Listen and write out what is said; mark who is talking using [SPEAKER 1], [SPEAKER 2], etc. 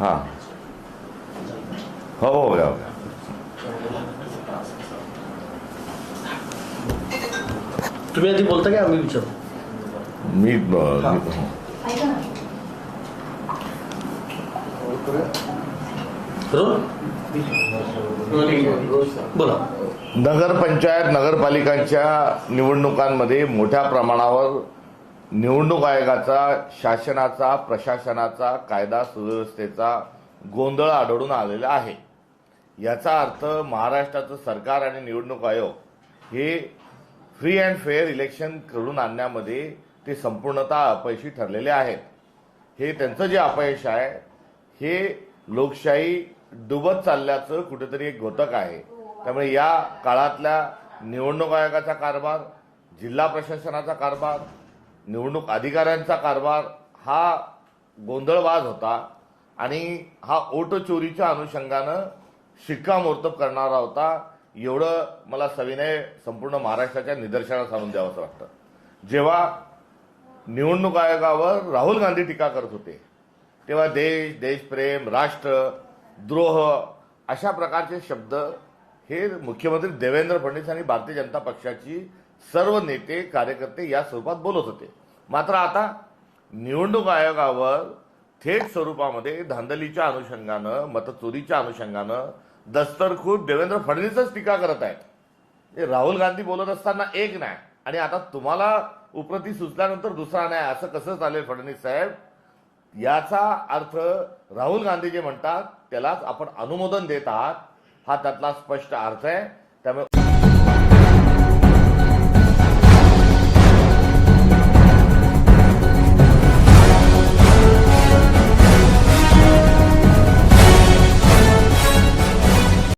[SPEAKER 1] हां हो हो. या या.
[SPEAKER 2] तुम्ही आधी बोलता का? आम्ही विचारू.
[SPEAKER 1] मी
[SPEAKER 2] रोल बोला.
[SPEAKER 1] नगरपंचायत नगरपालिकांच्या निवडणुकांमध्ये मोठ्या प्रमाणावर निवडणूक आयोगाचा शासनाचा प्रशासनाचा कायदा सुव्यवस्थेचा गोंधळ आढळून आलेला आहे. याचा अर्थ महाराष्ट्राचं सरकार आणि निवडणूक आयोग हे फ्री अँड फेअर इलेक्शन करून आणण्यामध्ये ते संपूर्णतः अपयशी ठरलेले आहेत. हे त्यांचं जे अपयश आहे हे लोकशाही डुबत चालल्याचं कुठेतरी एक घोतक आहे. त्यामुळे या काळातल्या निवडणूक आयोगाचा कारभार जिल्हा प्रशासनाचा कारभार निवडणूक अधिकाऱ्यांचा कारभार हा गोंधळबाज होता आणि हा ओट चोरीच्या अनुषंगानं शिक्कामोर्तब करणारा होता. एवढं मला सविनय संपूर्ण महाराष्ट्राच्या निदर्शनास आणून द्यावं असं वाटतं. जेव्हा निवडणूक आयोगावर राहुल गांधी टीका करत होते तेव्हा देश देशप्रेम राष्ट्र द्रोह अशा प्रकारचे शब्द हे मुख्यमंत्री देवेंद्र फडणवीस आणि भारतीय जनता पक्षाची सर्व नेते कार्यकर्ते या स्वरूपात बोलत होते. मात्र आता निवडणूक आयोगावर थेट स्वरूपामध्ये धांदलीच्या अनुषंगानं मतचोरीच्या अनुषंगानं दस्तरखुद देवेंद्र फडणवीसच टीका करत आहेत. राहुल गांधी बोलत असताना एक नाही आणि आता तुम्हाला उपरती सुचल्यानंतर दुसरा नाही असं कसं चालेल फडणवीस साहेब? याचा अर्थ राहुल गांधी जे म्हणतात त्यालाच आपण अनुमोदन देत आहात. हा त्यातला स्पष्ट अर्थ आहे. त्यामुळे